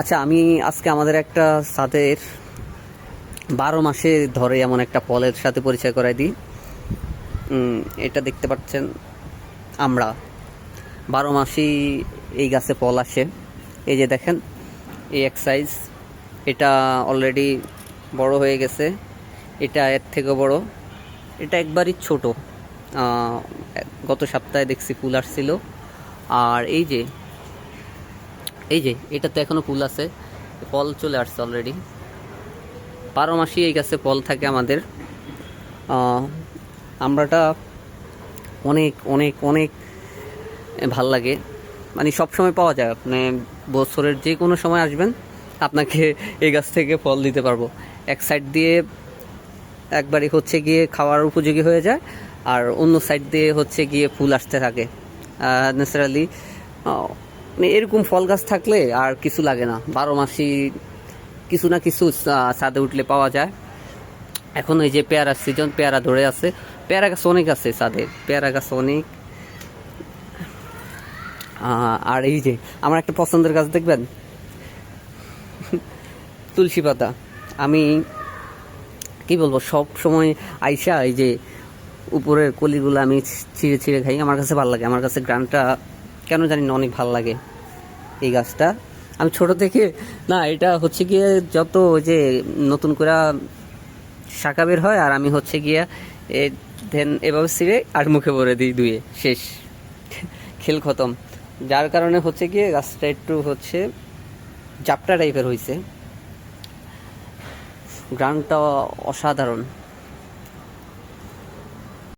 আচ্ছা আমি আজকে আমাদের একটা সাদের বারো মাসে ধরে এমন একটা ফলের সাথে পরিচয় করাই দিই। এটা দেখতে পাচ্ছেন আমরা। বারো মাসেই এই গাছে ফল আসে। এই যে দেখেন, এই এক সাইজ এটা অলরেডি বড় হয়ে গেছে। এটা এর থেকে বড়। এটা একবারই ছোট। গত সপ্তাহে দেখছি ফুল আসছিল। আর এই যে এই যে, এটা তো এখনও ফুল আছে। ফল চলে আসছে অলরেডি বারো মাসই এই গাছে ফল থাকে আমাদের। আমরাটা অনেক অনেক অনেক ভালো লাগে। মানে সব সময় পাওয়া যায়। আপনি বছরের যে কোনো সময় আসবেন, আপনাকে এই গাছ থেকে ফল দিতে পারব। এক সাইড দিয়ে একবারই হচ্ছে গিয়ে খাওয়ার উপযোগী হয়ে যায়, আর অন্য সাইড দিয়ে হচ্ছে গিয়ে ফুল আসতে থাকে। ন্যাচারালি মানে এরকম ফল গাছ থাকলে আর কিছু লাগে না। বারো মাসই কিছু না কিছু ছাদে উঠলে পাওয়া যায়। এখন এই যে পেয়ারা সিজন পেয়ারা ধরে আছে। পেয়ারা গাছ অনেক আছে ছাদে। পেয়ারা গাছ অনেক। আর এই যে, আমার একটা পছন্দের গাছ দেখবেন? তুলসী পাতা। আমি, কি বলব, সব সময় আইসা এই যে উপরের কলিগুলো আমি ছিঁড়ে ছিঁড়ে খাই। আমার কাছে ভালো লাগে। আমার কাছে গ্রানটা কেন জানি না অনেক ভালো লাগে এই গাছটা। আমি ছোট থেকে, না, এটা হচ্ছে গিয়ে যত যে নতুন করে শাখা বের হয়, আর আমি হচ্ছে গিয়ে এ দেন এভাবে ছিঁড়ে আর মুখে ভরে দিই দুয়ে শেষ। খেল খতম। যার কারণে হচ্ছে গিয়ে গাছটা একটু হচ্ছে জাপটা টাইপের হয়েছে গ্রাউন্ডটা অসাধারণ।